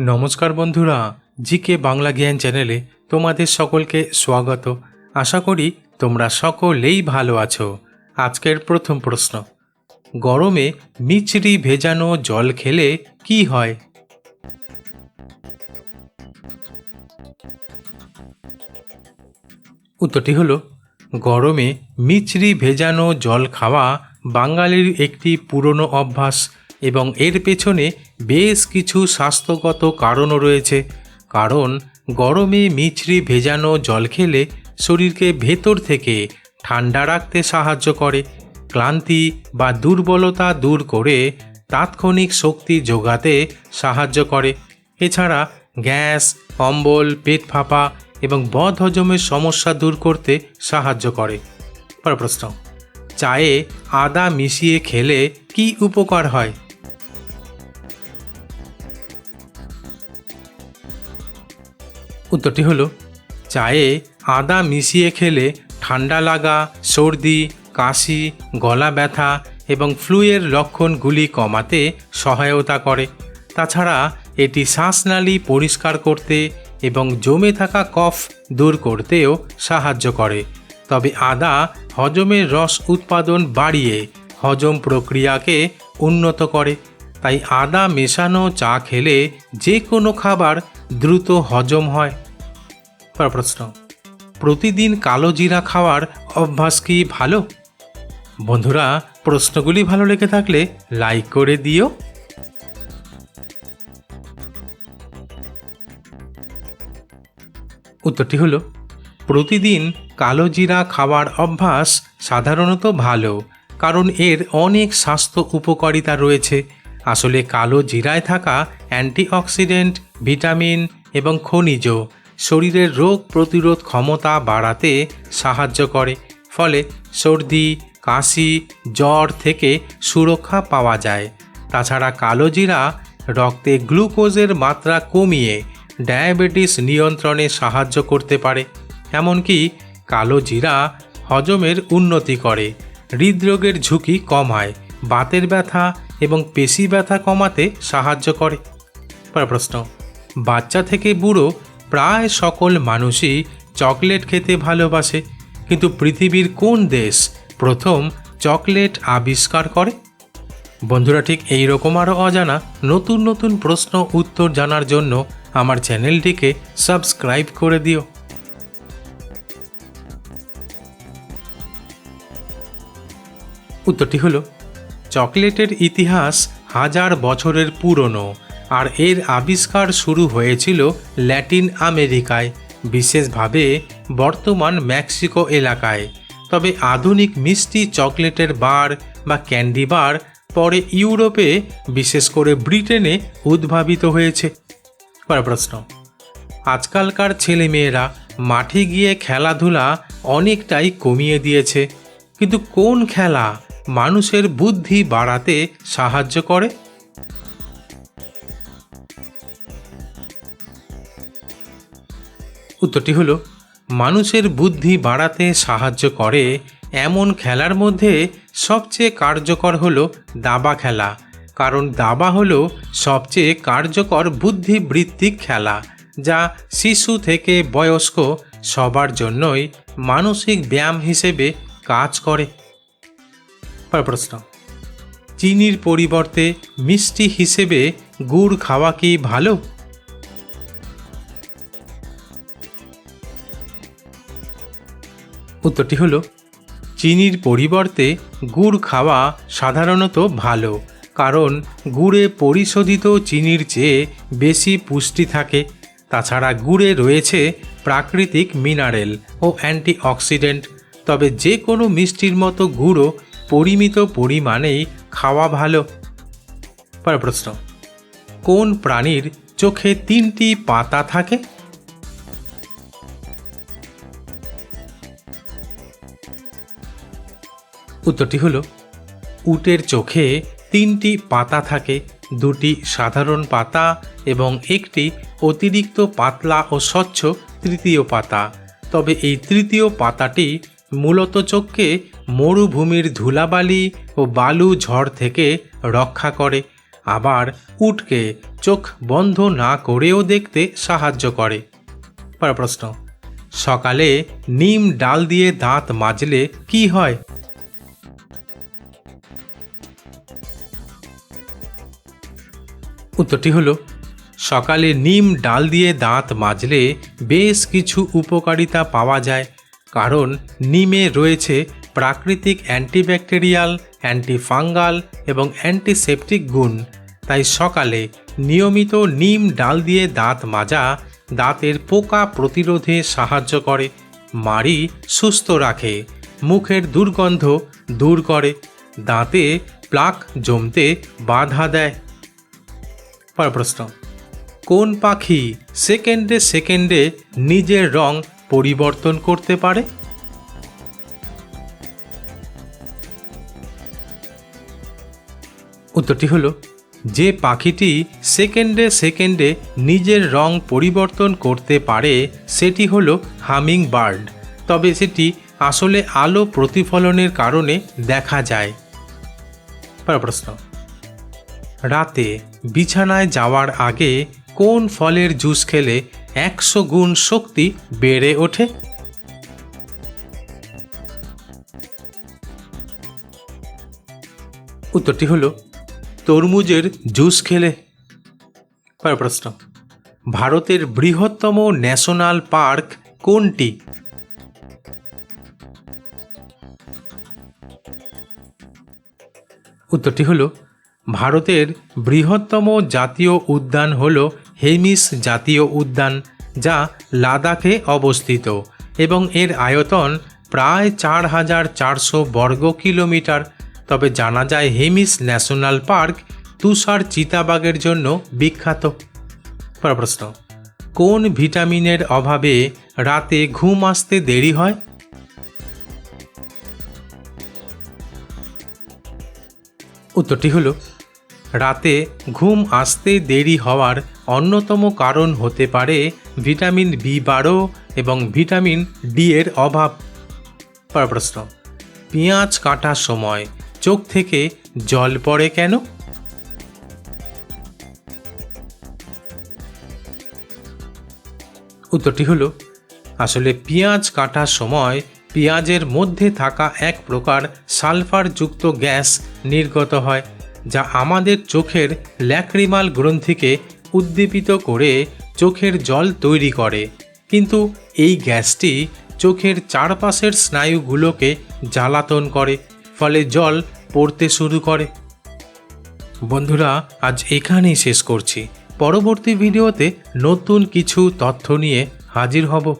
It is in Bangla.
নমস্কার বন্ধুরা, জিকে বাংলা জ্ঞান চ্যানেলে তোমাদের সকলকে স্বাগত। আশা করি তোমরা সকলেই ভালো আছো। আজকের প্রথম প্রশ্ন, গরমে মিচড়ি ভেজানো জল খেলে কি হয়? উত্তরটি হলো, গরমে মিচড়ি ভেজানো জল খাওয়া বাঙালির একটি পুরনো অভ্যাস। এবং এর পেছনে বেশ কিছু স্বাস্থ্যগত কারণও রয়েছে। কারণ গরমে মিচড়ি ভেজানো জল খেলে শরীরকে ভেতর থেকে ঠান্ডা রাখতে সাহায্য করে। ক্লান্তি বা দুর্বলতা দূর করে তাৎক্ষণিক শক্তি যোগাতে সাহায্য করে। এছাড়া গ্যাস অম্বল পেট ফাঁপা এবং বদ হজমের সমস্যা দূর করতে সাহায্য করে। পরের প্রশ্ন, চায়ে আদা মিশিয়ে খেলে কি উপকার হয়? উত্তরটি হলো, চায়ে আদা মিশিয়ে খেলে ঠান্ডা লাগা, সর্দি, কাশি, গলা ব্যথা এবং ফ্লুয়ের লক্ষণগুলি কমাতে সহায়তা করে। তাছাড়া এটি শ্বাসনালী পরিষ্কার করতে এবং জমে থাকা কফ দূর করতেও সাহায্য করে। তবে আদা হজমের রস উৎপাদন বাড়িয়ে হজম প্রক্রিয়াকে উন্নত করে। তাই আদা মেশানো চা খেলে যে কোনো খাবার দ্রুত হজম হয়। প্রশ্ন, প্রতিদিন কালো জিরা খাওয়ার অভ্যাস কি ভালো? বন্ধুরা, প্রশ্নগুলি ভালো লেগে থাকলে লাইক করে দিও। উত্তরটি হলো, প্রতিদিন কালো জিরা খাওয়ার অভ্যাস সাধারণত ভালো, কারণ এর অনেক স্বাস্থ্য উপকারিতা রয়েছে। আসলে কালো জিরায় থাকা অ্যান্টিঅক্সিডেন্ট, ভিটামিন এবং খনিজ শরীরের রোগ প্রতিরোধ ক্ষমতা বাড়াতে সাহায্য করে, ফলে সর্দি, কাশি, জ্বর থেকে সুরক্ষা পাওয়া যায়। তাছাড়া কালো জিরা রক্তে গ্লুকোজের মাত্রা কমিয়ে ডায়াবেটিস নিয়ন্ত্রণে সাহায্য করতে পারে। এমনকি কালো জিরা হজমের উন্নতি করে। হৃদরোগের ঝুঁকি কমায় বাতের ব্যথা এবং পেশি ব্যথা কমাতে সাহায্য করে। প্রশ্ন, বাচ্চা থেকে বুড়ো প্রায় সকল মানুষই চকলেট খেতে ভালোবাসে। কিন্তু পৃথিবীর কোন দেশ প্রথম চকলেট আবিষ্কার করে? বন্ধুরা, ঠিক এই রকম আরও অজানা নতুন নতুন প্রশ্ন উত্তর জানার জন্য আমার চ্যানেলটিকে সাবস্ক্রাইব করে দিও। উত্তরটি হলো, চকলেটের ইতিহাস হাজার বছরের পুরনো আর এর আবিষ্কার শুরু হয়েছিল ল্যাটিন আমেরিকায়, বিশেষভাবে বর্তমান মেক্সিকো এলাকায়। তবে আধুনিক মিষ্টি চকলেটের বার বা ক্যান্ডি বার পরে ইউরোপে, বিশেষ করে ব্রিটেনে উদ্ভাবিত হয়েছে। প্রশ্ন, আজকালকার ছেলেমেয়েরা মাঠে গিয়ে খেলাধুলা অনেকটাই কমিয়ে দিয়েছে। কিন্তু কোন খেলা মানুষের বুদ্ধি বাড়াতে সাহায্য করে? উত্তরটি হলো, মানুষের বুদ্ধি বাড়াতে সাহায্য করে এমন খেলার মধ্যে সবচেয়ে কার্যকর হলো দাবা খেলা। কারণ দাবা হলো সবচেয়ে কার্যকর বুদ্ধিবৃত্তিক খেলা, যা শিশু থেকে বয়স্ক সবার জন্যই মানসিক ব্যায়াম হিসেবে কাজ করে। প্রশ্ন, চিনির পরিবর্তে মিষ্টি হিসেবে গুড় খাওয়া কি ভালো? উত্তরটি হলো, চিনির পরিবর্তে গুড় খাওয়া সাধারণত ভালো, কারণ গুড়ে পরিশোধিত চিনির চেয়ে বেশি পুষ্টি থাকে। তাছাড়া গুড়ে রয়েছে প্রাকৃতিক মিনারেল ও অ্যান্টিঅক্সিডেন্ট। তবে যে কোনো মিষ্টির মতো গুঁড়ো পরিমিত পরিমাণেই খাওয়া ভালো। পরের প্রশ্ন, কোন প্রাণীর চোখে তিনটি পাতা থাকে? উত্তরটি হলো, উটের চোখে তিনটি পাতা থাকে, দুটি সাধারণ পাতা এবং একটি অতিরিক্ত পাতলা ও স্বচ্ছ তৃতীয় পাতা। তবে এই তৃতীয় পাতাটি মূলত চোখকে মরুভূমির ধুলাবালি ও বালু ঝড় থেকে রক্ষা করে, আবার উটকে চোখ বন্ধ না করেও দেখতে সাহায্য করে। পরের প্রশ্ন, সকালে নিম ডাল দিয়ে দাঁত মাজলে কি হয়? উত্তরটি হলো, সকালে নিম ডাল দিয়ে দাঁত মাজলে বেশ কিছু উপকারিতা পাওয়া যায়, কারণ নিমে রয়েছে প্রাকৃতিক অ্যান্টিব্যাকটেরিয়াল, অ্যান্টিফাঙ্গাল এবং অ্যান্টিসেপটিক গুণ। তাই সকালে নিয়মিত নিম ডাল দিয়ে দাঁত মাজা দাঁতের পোকা প্রতিরোধে সাহায্য করে, মাড়ি সুস্থ রাখে, মুখের দুর্গন্ধ দূর করে, দাঁতে প্লাক জমতে বাধা দেয়। পর প্রশ্ন। কোন পাখি সেকেন্ডে সেকেন্ডে নিজের রং পরিবর্তন করতে পারে? উত্তরটি হলো, যে পাখিটি সেকেন্ডে সেকেন্ডে নিজের রং পরিবর্তন করতে পারে, সেটি হলো হামিং বার্ড তবে সেটি আসলে আলো প্রতিফলনের কারণে দেখা যায়। প্রশ্ন। রাতে বিছানায় যাওয়ার আগে কোন ফলের জুস খেলে একশো গুণ শক্তি বেড়ে ওঠে? উত্তরটি হলো, তরমুজের জুস খেলে। পরের প্রশ্ন, ভারতের বৃহত্তম ন্যাশনাল পার্ক কোনটি? উত্তরটি হলো ভারতের বৃহত্তম জাতীয় উদ্যান হল হেমিস জাতীয় উদ্যান, যা লাদাখে অবস্থিত এবং এর আয়তন প্রায় চার হাজার চারশো বর্গ কিলোমিটার। তবে জানা যায় হেমিস ন্যাশনাল পার্ক তুষার চিতাবাঘের জন্য বিখ্যাত। প্রশ্ন, কোন ভিটামিনের অভাবে রাতে ঘুম আসতে দেরি হয়? উত্তরটি হলো, রাতে ঘুম আসতে দেরি হওয়ার অন্যতম কারণ হতে পারে ভিটামিন বি বারো এবং ভিটামিন ডি এর অভাব। পরের প্রশ্ন, পেঁয়াজ কাটার সময় চোখ থেকে জল পড়ে কেন? উত্তরটি হলো, আসলে পেঁয়াজ কাটার সময় পেঁয়াজের মধ্যে থাকা এক প্রকার সালফারযুক্ত গ্যাস নির্গত হয়, যা আমাদের চোখের ল্যাক্রিমাল গ্রন্থিকে উদ্দীপিত করে চোখের জল তৈরি করে। কিন্তু এই গ্যাসটি চোখের চারপাশের স্নায়ুগুলোকে জ্বালাতন করে, ফলে জল পড়তে শুরু করে। বন্ধুরা, আজ এখানেই শেষ করছি। পরবর্তী ভিডিওতে নতুন কিছু তথ্য নিয়ে হাজির হব।